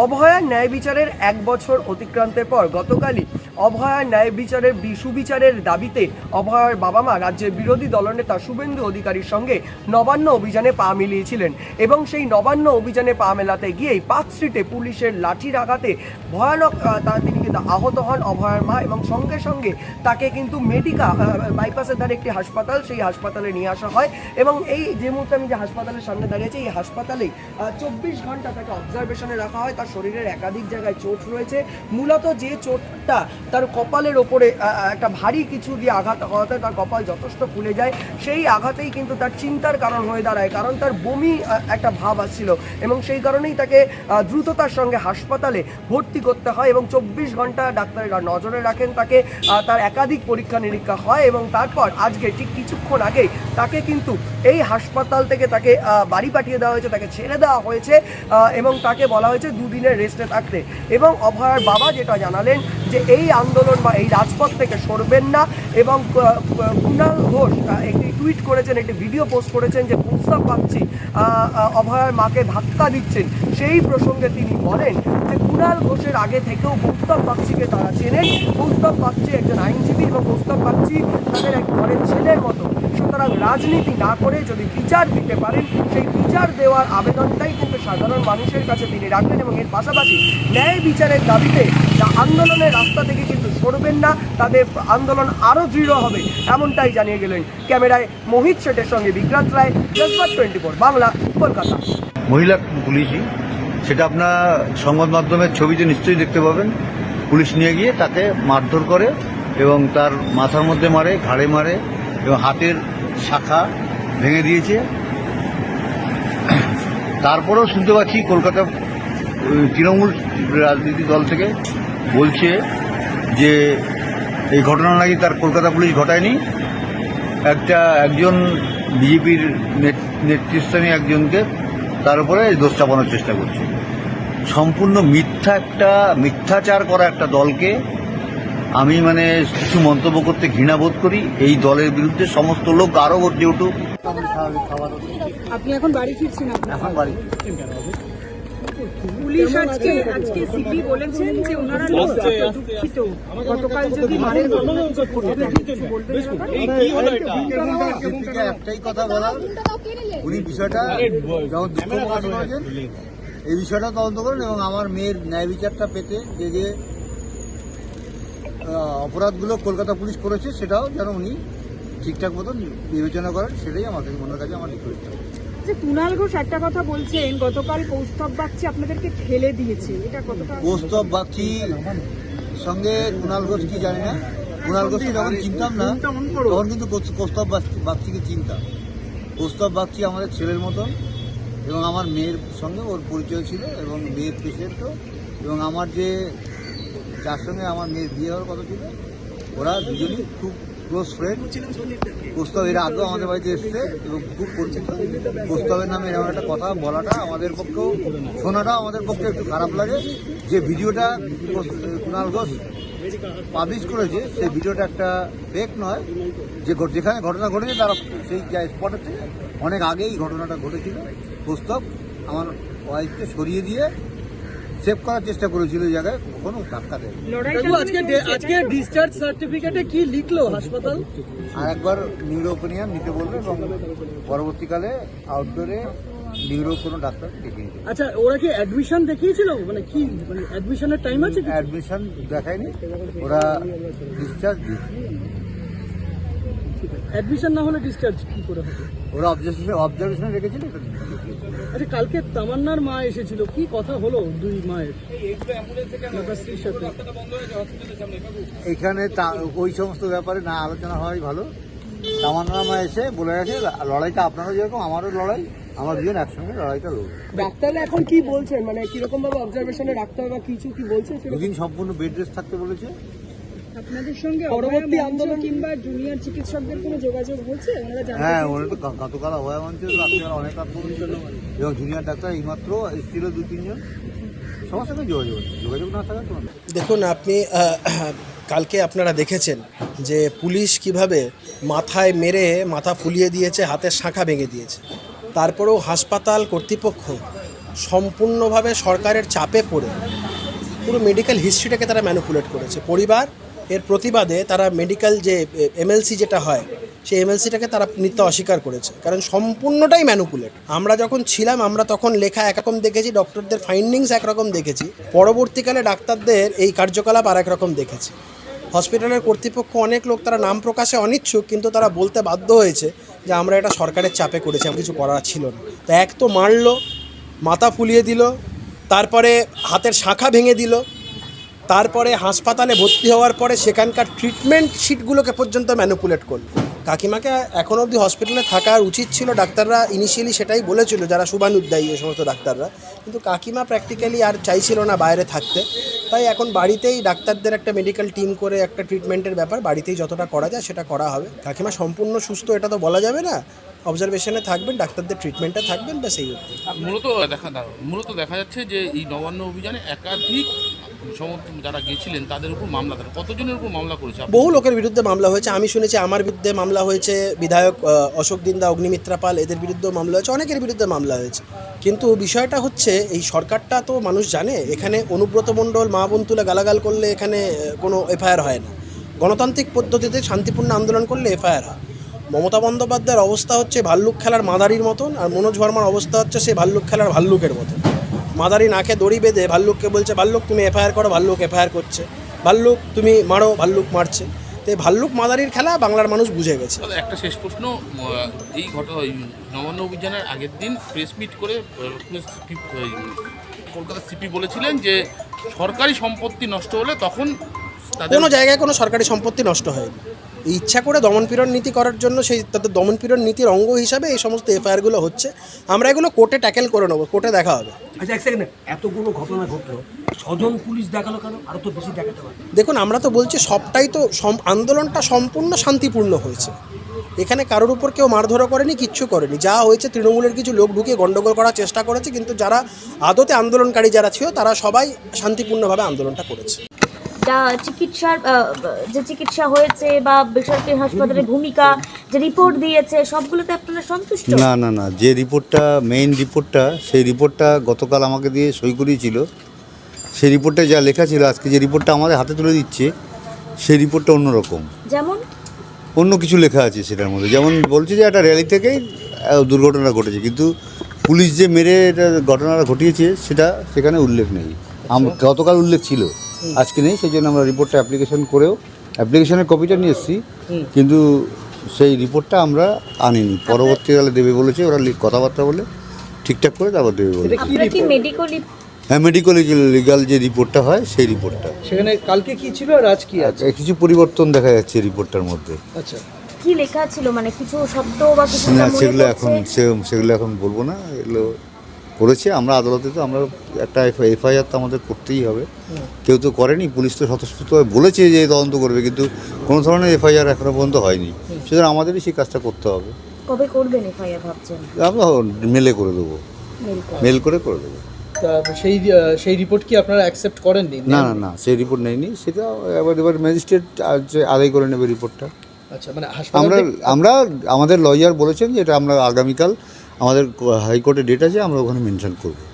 অভয়ার ন্যায় বিচারের এক বছর অতিক্রান্তের পর গতকালই অভয়ার ন্যায় বিচারের সুবিচারের দাবিতে অভয়ার বাবা মা রাজ্যের বিরোধী দলনেতা শুভেন্দু অধিকারীর সঙ্গে নবান্ন অভিযানে পা মিলিয়েছিলেন এবং সেই নবান্ন অভিযানে পা মেলাতে গিয়েই পাঁচ স্ট্রিটে পুলিশের লাঠির আঘাতে ভয়ানক তিনি কিন্তু আহত হন অভয়ার মা এবং সঙ্গে সঙ্গে তাকে কিন্তু মেডিকা বাইপাসের ধারে একটি হাসপাতাল, সেই হাসপাতালে নিয়ে আসা হয় এবং এই যে মুহূর্তে আমি যে হাসপাতালের সামনে দাঁড়িয়েছি, এই হাসপাতালেই চব্বিশ ঘণ্টা তাকে অবজারভেশনে রাখা হয়। তার শরীরের একাধিক জায়গায় চোট রয়েছে। মূলত যে চোটটা তার কপালের ওপরে একটা ভারী কিছু দিয়ে আঘাত হওয়াতে তার কপাল যথেষ্ট ফুলে যায়। সেই আঘাতেই কিন্তু তার চিন্তার কারণ হয়ে দাঁড়ায়, কারণ তার বমি একটা ভাব আসছিল এবং সেই কারণেই তাকে দ্রুততার সঙ্গে হাসপাতালে ভর্তি করতে হয় এবং চব্বিশ ঘণ্টা ডাক্তারেরা নজরে রাখেন তাকে তার একাধিক পরীক্ষা নিরীক্ষা হয় এবং তারপর আজকে ঠিক কিছুক্ষণ আগেই তাকে কিন্তু এই হাসপাতাল থেকে তাকে বাড়ি পাঠিয়ে দেওয়া হয়েছে, তাকে ছেড়ে দেওয়া হয়েছে এবং তাকে বলা হয়েছে দুদিনের রেস্টে থাকতে। এবং অভয়ার বাবা যেটা জানালেন যে এই আন্দোলন বা এই রাজপথ থেকে সরবেন না এবং কুণাল ঘোষ একটি টুইট করেছেন, একটি ভিডিও পোস্ট করেছেন যে প্রস্তাব পাচ্ছি অভয়ার মাকে ধাক্কা দিচ্ছেন। সেই প্রসঙ্গে তিনি বলেন যে কুণাল ঘোষের আগে থেকেও প্রস্তাব পাচ্ছিকে তারা চেনেন। প্রস্তাব পাচ্ছি একজন আইনজীবী এবং প্রস্তাব বাগচি তাদের এক ঘরের ছেলের মতো। সুতরাং রাজনীতি না করে যদি বিচার দিতে পারেন, সেই বিচার দেওয়ার আবেদনটাই কিন্তু সাধারণ মানুষের কাছে তিনি রাখবেন এবং এর পাশাপাশি ন্যায় বিচারের দাবিতে যা আন্দোলনের রাস্তা থেকে কিন্তু সরবেন না, তাদের আন্দোলন আরও দৃঢ় হবে, এমনটাই জানিয়ে গেলেন ক্যামেরায় মোহিত শেঠের সঙ্গে বিক্রান্ত রায় জজবাত টোয়েন্টি ফোর বাংলা, কলকাতা। মহিলা পুলিশই, সেটা আপনার সংবাদ মাধ্যমের ছবিতে নিশ্চয়ই দেখতে পাবেন। পুলিশ নিয়ে গিয়ে তাকে মারধর করে এবং তার মাথার মধ্যে মারে, ঘাড়ে মারে এবং হাতের শাখা ভেঙে দিয়েছে। তারপরেও শুনতে পাচ্ছি কলকাতা তৃণমূল রাজনীতি দল থেকে বলছে যে এই ঘটনা নাকি তার কলকাতা পুলিশ ঘটায়নি। একটা একজন বিজেপির নেতৃস্থানীয় একজনকে তার উপরে দোষ চাপানোর চেষ্টা করছে। সম্পূর্ণ মিথ্যা একটা, মিথ্যাচার করা একটা দলকে আমি মানে কিছু মন্তব্য করতে ঘৃণা বোধ করি। এই দলের বিরুদ্ধে সমস্ত লোক আরও গর্জে উঠুক। আপনি এখন বাড়ি ফিরছেন এখন বাড়ি। পুলিশ আজকে আজকে সিপি বলেছেন যে ওনারা দুঃখিত। গতকাল যদি মারের ঘটনা কিছু ঘটে থাকে, কিছু বলবেন ব্যাপারে? সিপিকে একটাই কথা বলা। উনি বিষয়টা যখন দুঃখ প্রকাশ করেছেন এই বিষয়টা তদন্ত করেন এবং আমার মেয়ের ন্যায় বিচারটা পেতে যে যে অপরাধগুলো কলকাতা পুলিশ করেছে সেটাও যেন উনি ঠিকঠাক মতন বিবেচনা করেন সেটাই আমাকে মনের কাছে আমার রিকোয়েস্ট যে কুণাল ঘোষ একটা কথা বলছেন গতকাল কৌস্তব বাগচি আপনাদেরকে ঠেলে দিয়েছে এটা কতটা কৌস্তব বাগচি সঙ্গে কুণাল ঘোষ কি জানি না? কুণাল ঘোষকে যখন চিনতাম না তখন কিন্তু কৌস্তব বাগচি- বাগচিকে চিনতাম। কৌস্তব বাগচি আমাদের ছেলের মতন এবং আমার মেয়ের সঙ্গে ওর পরিচয় ছিল এবং মেয়ের পেশেন্টও এবং আমার যে যার সঙ্গে আমার মেয়ের বিয়ে হওয়ার কথা ছিল, ওরা দুজনই খুব ক্লোজ ফ্রেন্ড প্রস্তাব এর আগেও আমাদের বাড়িতে এসছে এবং খুব পরিচিত। প্রস্তাবের নামে এরকম একটা কথা বলাটা আমাদের পক্ষেও শোনাটা আমাদের পক্ষে একটু খারাপ লাগে। যে ভিডিওটা কুণাল ঘোষ পাবলিশ করেছে, সেই ভিডিওটা একটা ফেক নয়। যে যেখানে ঘটনা ঘটেছে, তারা সেই স্পট অনেক আগেই ঘটনাটা ঘটেছিল। প্রস্তাব আমার ওয়াইফকে সরিয়ে দিয়ে সেভ করার চেষ্টা করেছিল এই জায়গায় কখনো ধাক্কা দেয় আজকে আজকে ডিসচার্জ সার্টিফিকেটে কি লিখলো হাসপাতাল? আর একবার নিউরো নিতে বলবে এবং পরবর্তীকালে আউটডোরে নিউরো কোনো ডাক্তার ডেকে আচ্ছা ওরা কি অ্যাডমিশন দেখিয়েছিল? মানে কি মানে অ্যাডমিশনের টাইম আছে কি অ্যাডমিশন দেখায়নি ওরা ডিসচার্জ দিয়েছে। অ্যাডমিশন না হলে ডিসচার্জ কি করে হবে? ওরা অবজারভেশন অবজারভেশনে রেখেছিল আচ্ছা কালকে তামান্নার মা এসেছিল। কি কথা হলো দুই মায়ের? স্ত্রীর সাথে এখানে তা- ওই সমস্ত ব্যাপারে না আলোচনা হওয়াই ভালো। তামান্নার মা এসে বলে গেছে লড়াইটা আপনারও যেরকম আমারও লড়াই। আমার দুজন একসঙ্গে লড়াইটা লড়বে। ডাক্তার এখন কি বলছেন? মানে কীরকম ভাবে অবজারভেশনে রাখতে হবে বা কিছু কি বলছে? দুদিন সম্পূর্ণ বেড রেস্ট থাকতে বলেছে। আপনাদের সঙ্গে পরবর্তী আন্দোলন- কিংবা জুনিয়র চিকিৎসকদের কোনো যোগাযোগ হয়েছে? হ্যাঁ ওরা তো গতকাল অভয় মঞ্চে রাত্রিবেলা অনেক এবং জুনিয়র ডাক্তার এইমাত্র এসেছিল দু তিনজন। সবার সঙ্গে যোগাযোগ যোগাযোগ না থাকার কোনো দেখুন আপনি কালকে আপনারা দেখেছেন যে পুলিশ কীভাবে মাথায় মেরে মাথা ফুলিয়ে দিয়েছে হাতের শাঁখা ভেঙে দিয়েছে। তারপরেও হাসপাতাল কর্তৃপক্ষ সম্পূর্ণভাবে সরকারের চাপে পড়ে পুরো মেডিকেল হিস্ট্রিটাকে তারা ম্যানুপুলেট করেছে। পরিবার এর প্রতিবাদে তারা মেডিকেল যে এমএলসি যেটা হয়, সেই এমএলসিটাকে তারা নিতে অস্বীকার করেছে। কারণ সম্পূর্ণটাই ম্যানুকুলেট আমরা যখন ছিলাম, আমরা তখন লেখা একরকম দেখেছি ডক্টরদের ফাইন্ডিংস একরকম দেখেছি। পরবর্তীকালে ডাক্তারদের এই কার্যকলাপ আর একরকম দেখেছি। হসপিটালের কর্তৃপক্ষ অনেক লোক তারা নাম প্রকাশে অনিচ্ছুক, কিন্তু তারা বলতে বাধ্য হয়েছে যে, আমরা এটা সরকারের চাপে করেছি কিছু করার ছিল না। তো এক তো মারলো, মাথা ফুলিয়ে দিল, তারপরে হাতের শাখা ভেঙে দিল তারপরে হাসপাতালে ভর্তি হওয়ার পরে সেখানকার ট্রিটমেন্ট শিটগুলোকে পর্যন্ত ম্যানুপুলেট করল। কাকিমাকে এখন অবধি হসপিটালে থাকার উচিত ছিল, ডাক্তাররা ইনিশিয়ালি সেটাই বলেছিল যারা শুভানুদ্দায়ী এই সমস্ত ডাক্তাররা। কিন্তু কাকিমা প্র্যাকটিক্যালি আর চাইছিল না বাইরে থাকতে। তাই এখন বাড়িতেই ডাক্তারদের একটা মেডিকেল টিম করে একটা ট্রিটমেন্টের ব্যাপার বাড়িতেই যতটা করা যায় সেটা করা হবে। কাকিমা সম্পূর্ণ সুস্থ এটা তো বলা যাবে না। অবজারভেশনে থাকবেন ডাক্তারদের ট্রিটমেন্টে থাকবেন ব্যাস এই অবধি। মূলত দেখা মূলত দেখা যাচ্ছে যে এই নবান্ন অভিযানে একাধিক সমর্থন যারা গেছিলেন তাদের উপর মামলা কতজনের উপর মামলা করেছে বহু লোকের বিরুদ্ধে মামলা হয়েছে। আমি শুনেছি আমার বিরুদ্ধে মামলা হয়েছে বিধায়ক অশোক দিন্দা অগ্নিমিত্রা পাল এদের বিরুদ্ধেও মামলা হয়েছে অনেকের বিরুদ্ধে মামলা হয়েছে। কিন্তু বিষয়টা হচ্ছে, এই সরকারটা তো মানুষ জানে, এখানে অনুব্রত মণ্ডল, মা বোন গালাগাল করলে এখানে কোনো এফআইআর হয় না। গণতান্ত্রিক পদ্ধতিতে শান্তিপূর্ণ আন্দোলন করলে এফআইআর হয়। মমতা বন্দ্যোপাধ্যায়ের অবস্থা হচ্ছে ভাল্লুক খেলার মাদারির মতন, আর মনোজ ভার্মার অবস্থা হচ্ছে সেই ভাল্লুক খেলার ভাল্লুকের মতন। মাদারি নাকে দড়ি বেঁধে ভাল্লুককে বলছে, ভাল্লুক, তুমি এফআইআর করো, ভাল্লুক এফআইআর করছে। ভাল্লুক, তুমি মারো, ভাল্লুক মারছে। তো ভাল্লুক মাদারির খেলা বাংলার মানুষ বুঝে গেছে। একটা শেষ প্রশ্ন এই ঘটনা নবান্ন অভিযানের আগের দিন প্রেস মিট করে কলকাতার কলকাতা সিপি বলেছিলেন যে সরকারি সম্পত্তি নষ্ট হলে তখন তাদের কোনো জায়গায় কোনো সরকারি সম্পত্তি নষ্ট হয়নি। ইচ্ছা করে দমনপীড়ন নীতি করার জন্য সেই তাদের দমনপীড়ন নীতির অঙ্গ হিসাবে এই সমস্ত এফআইআরগুলো হচ্ছে। আমরা এগুলো কোর্টে ট্যাকেল করে নেব কোর্টে দেখা হবে। আচ্ছা এক সেকেন্ড এতগুলো ঘটনা ঘটলো ছজন পুলিশ দেখাল কেন? আরও তো বেশি দেখাতে পারে দেখুন আমরা তো বলছি সবটাই তো সম- আন্দোলনটা সম্পূর্ণ শান্তিপূর্ণ হয়েছে। এখানে কারোর উপর কেউ মারধরও করেনি কিচ্ছু করেনি। যা হয়েছে তৃণমূলের কিছু লোক ঢুকিয়ে গণ্ডগোল করার চেষ্টা করেছে কিন্তু যারা আদতে আন্দোলনকারী যারা ছিল তারা সবাই শান্তিপূর্ণভাবে আন্দোলনটা করেছে। যা চিকিৎসার যে চিকিৎসা হয়েছে বা বেসরকারি হাসপাতালের ভূমিকা যে রিপোর্ট দিয়েছে সবগুলোতে আপনারা সন্তুষ্ট? না না না যে রিপোর্টটা মেইন রিপোর্টটা সেই রিপোর্টটা গতকাল আমাকে দিয়ে সই করিয়েছিল। সেই রিপোর্টে যা লেখা ছিল আজকে যে রিপোর্টটা আমাদের হাতে তুলে দিচ্ছে সেই রিপোর্টটা অন্যরকম। যেমন? অন্য কিছু লেখা আছে সেটার মধ্যে। যেমন বলছে যে একটা র্যালি থেকেই দুর্ঘটনা ঘটেছে। কিন্তু পুলিশ যে মেরে এটা ঘটনাটা ঘটিয়েছে সেটা সেখানে উল্লেখ নেই। গতকাল উল্লেখ ছিল। আজকে নেই সেই জন্য আমরা রিপোর্টটা অ্যাপ্লিকেশন করেও অ্যাপ্লিকেশনের কপিটা নিয়ে এসেছি কিন্তু সেই রিপোর্টটা আমরা আনিনি। পরবর্তীকালে দেবে বলেছে ওরা লি- কথাবার্তা বলে ঠিকঠাক করে তারপর দেবে বলে হ্যাঁ মেডিকেল লিগাল যে রিপোর্টটা হয় সেই রিপোর্টটা সেখানে কালকে কি ছিল আর আজ কি আছে? কিছু পরিবর্তন দেখা যাচ্ছে রিপোর্টটার মধ্যে। আচ্ছা। কি লেখা ছিল? মানে কিছু শব্দ বা কিছু না সেগুলো এখন সে- সেগুলো এখন বলব না এগুলো করেছে আমরা আদালতে তো আমরা একটা এফআইআর তো আমাদের করতেই হবে। কেউ তো করেনি পুলিশ তো স্বতঃস্ফূর্তভাবে বলেছে যে তদন্ত করবে কিন্তু কোনো ধরনের এফআইআর এখনও পর্যন্ত হয়নি। সুতরাং আমাদেরই সেই কাজটা করতে হবে। কবে করবেন এফআইআর ভাবছেন? আমরা মেলে করে দেবো। মেল করে। করে দেবো। তা সেই সেই রিপোর্ট কি আপনারা অ্যাকসেপ্ট করেননি? না না না সেই রিপোর্ট নেয়নি সেটা এবার এবার ম্যাজিস্ট্রেট আদায় করে নেবে রিপোর্টটা। আচ্ছা মানে আমরা আমরা আমাদের লয়ার বলেছেন যে এটা আমরা আগামীকাল আমাদের হাইকোর্টে ডেট আছে আমরা ওখানে মেনশন করব।